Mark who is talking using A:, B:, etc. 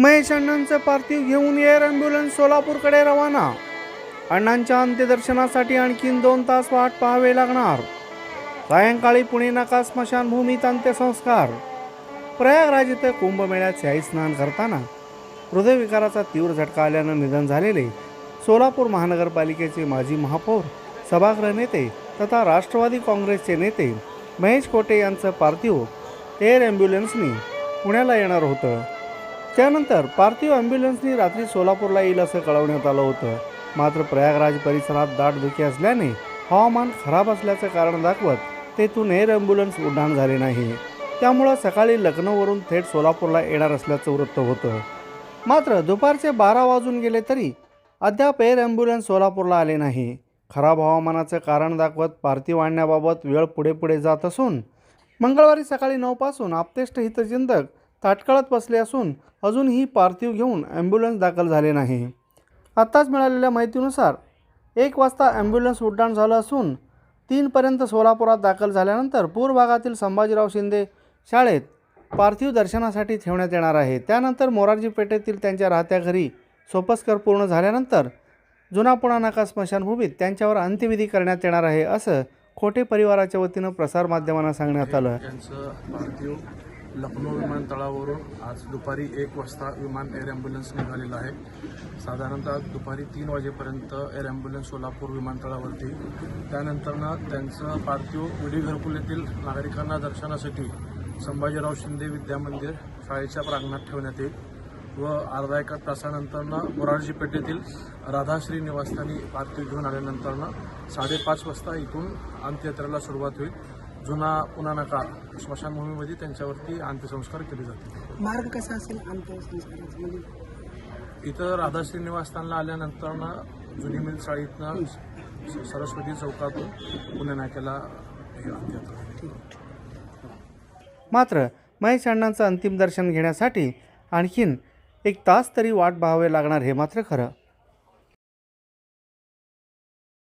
A: महेश अण्णांचं पार्थिव घेऊन एअर ॲम्ब्युलन्स सोलापूरकडे रवाना. अण्णांच्या अंत्यदर्शनासाठी आणखीन दोन तास वाट पाहावे लागणार. सायंकाळी पुणे नाका स्मशानभूमीत अंत्यसंस्कार. प्रयागराज इथं कुंभमेळ्यात शाही स्नान करताना हृदयविकाराचा तीव्र झटका आल्यानं निधन झालेले सोलापूर महानगरपालिकेचे माजी महापौर सभागृह नेते तथा राष्ट्रवादी काँग्रेसचे नेते महेश कोटे यांचं पार्थिव एअर ॲम्ब्युलन्सनी पुण्याला येणार होतं. त्यानंतर पार्थिव ॲम्ब्युलन्सनी रात्री सोलापूरला येईल असं कळवण्यात आलं होतं. मात्र प्रयागराज परिसरात दाट धुके असल्याने हवामान खराब असल्याचं कारण दाखवत तेथून एअर ॲम्ब्युलन्स उड्डाण झाले नाही. त्यामुळं सकाळी लखनौवरून थेट सोलापूरला येणार असल्याचं वृत्त होतं. मात्र दुपारचे बारा वाजून गेले तरी अद्याप एअर ॲम्ब्युलन्स सोलापूरला आले नाही. खराब हवामानाचं कारण दाखवत पार्थिव आणण्याबाबत वेळ पुढे पुढे जात असून मंगळवारी सकाळी नऊपासून आपतेष्ट हितचिंतक ताटकळत बसले असून अजूनही पार्थिव घेऊन ॲम्ब्युलन्स दाखल झाले नाही. आत्ताच मिळालेल्या माहितीनुसार एक वाजता ॲम्ब्युलन्स उड्डाण झालं असून तीनपर्यंत सोलापुरात दाखल झाल्यानंतर पूर भागातील संभाजीराव शिंदे शाळेत पार्थिव दर्शनासाठी ठेवण्यात येणार आहे. त्यानंतर मोरारजी पेठेतील त्यांच्या राहत्या घरी सोपस्कर पूर्ण झाल्यानंतर जुना पुणा नाका स्मशानभूमीत त्यांच्यावर अंत्यविधी करण्यात येणार आहे असं खोटे परिवाराच्या वतीनं प्रसारमाध्यमांना सांगण्यात आलं.
B: पार्थिव लखनौ विमानतळावरून आज दुपारी एक वाजता विमान एअर ॲम्ब्युलन्स निघालेलं आहे. साधारणतः दुपारी तीन वाजेपर्यंत एअर ॲम्ब्युलन्स सोलापूर विमानतळावरती. त्यानंतरनं त्यांचं पार्थिव विडी घरकुल येथील नागरिकांना दर्शनासाठी संभाजीराव शिंदे विद्यामंदिर शाळेच्या प्रांगणात ठेवण्यात येईल व अर्धा एका तासानंतरनं मोरारजी पेठेतील राधाश्री निवासस्थानी पार्थिव घेऊन आल्यानंतरनं साडेपाच वाजता इथून अंत्ययात्रेला सुरुवात होईल. जुना पुन्हा नका. स्मशानभूमीमध्ये त्यांच्यावरती अंत्यसंस्कार केले जातील
C: मार्ग कसा असेल अंत्यसंस्काराचा? म्हणजे
B: इथं राधाश्री निवासस्थानला आल्यानंतरनं जुनी मिल चाळीतनं सरस्वती चौकातून पुणे नाक्याला.
A: मात्र महेश अण्णांचं अंतिम दर्शन घेण्यासाठी आणखीन एक तास तरी वाट पाहावे लागणार हे मात्र खरं.